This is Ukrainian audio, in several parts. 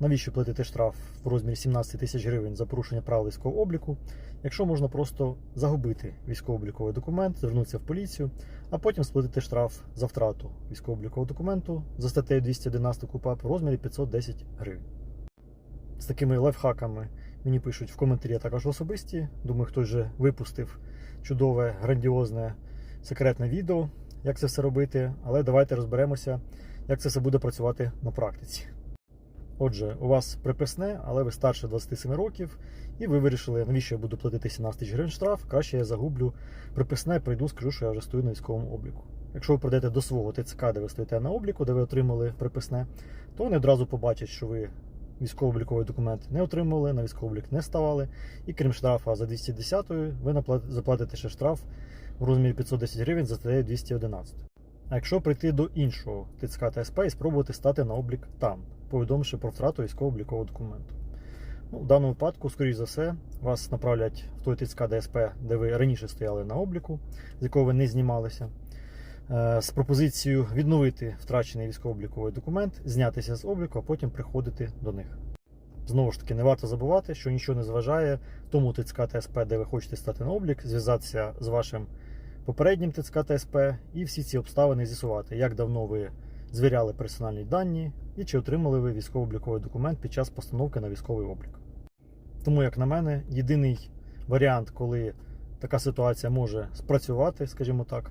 навіщо платити штраф в розмірі 17 тисяч гривень за порушення правил військового обліку, якщо можна просто загубити військово-обліковий документ, звернутися в поліцію, а потім сплатити штраф за втрату військово-облікового документу за статтею 211 КУПАП в розмірі 510 гривень. З такими лайфхаками мені пишуть в коментарі, а також особисті. Думаю, хтось вже випустив чудове, грандіозне, секретне відео, як це все робити. Але давайте розберемося, як це все буде працювати на практиці. Отже, у вас приписне, але ви старше 27 років, і ви вирішили, навіщо я буду платити 17 тисяч гривень штраф, краще я загублю приписне, прийду, скажу, що я вже стою на військовому обліку. Якщо ви прийдете до свого ТЦК, де ви стоїте на обліку, де ви отримали приписне, то вони одразу побачать, що ви військово-обліковий документ не отримували, на військовий облік не ставали. І крім штрафа за 210 ви заплатите ще штраф в розмірі 510 гривень за статтею 211. А якщо прийти до іншого ТЦК та СП і спробувати стати на облік там, повідомивши про втрату військово-облікового документу. Ну, в даному випадку, скоріш за все, вас направлять в той ТЦК ДСП, де ви раніше стояли на обліку, з якого ви не знімалися, е, з пропозицією відновити втрачений військово-обліковий документ, знятися з обліку, а потім приходити до них. Знову ж таки, не варто забувати, що нічого не зважає тому ТЦК ТСП, де ви хочете стати на облік, зв'язатися з вашим попереднім ТЦК ТСП і всі ці обставини з'ясувати, як давно ви звіряли персональні дані і чи отримали ви військово-обліковий документ під час постановки на військовий облік. Тому, як на мене, єдиний варіант, коли така ситуація може спрацювати, скажімо так,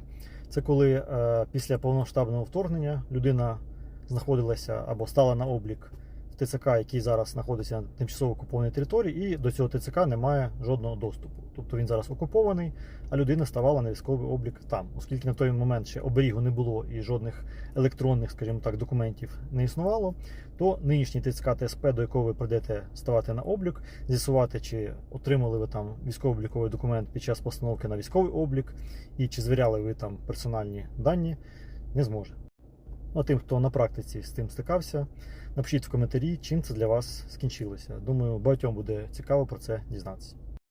це коли е, після повномасштабного вторгнення людина знаходилася або стала на облік ТЦК, який зараз знаходиться на тимчасово окупованій території, і до цього ТЦК немає жодного доступу. Тобто він зараз окупований, а людина ставала на військовий облік там, оскільки на той момент ще оберігу не було і жодних електронних, скажімо так, документів не існувало, то нинішній ТЦК ТСП, до якого ви прийдете ставати на облік, з'ясувати, чи отримали ви там військово-обліковий документ під час постановки на військовий облік, і чи звіряли ви там персональні дані, не зможе. А тим, хто на практиці з тим стикався, напишіть в коментарі, чим це для вас скінчилося. Думаю, багатьом буде цікаво про це дізнатися.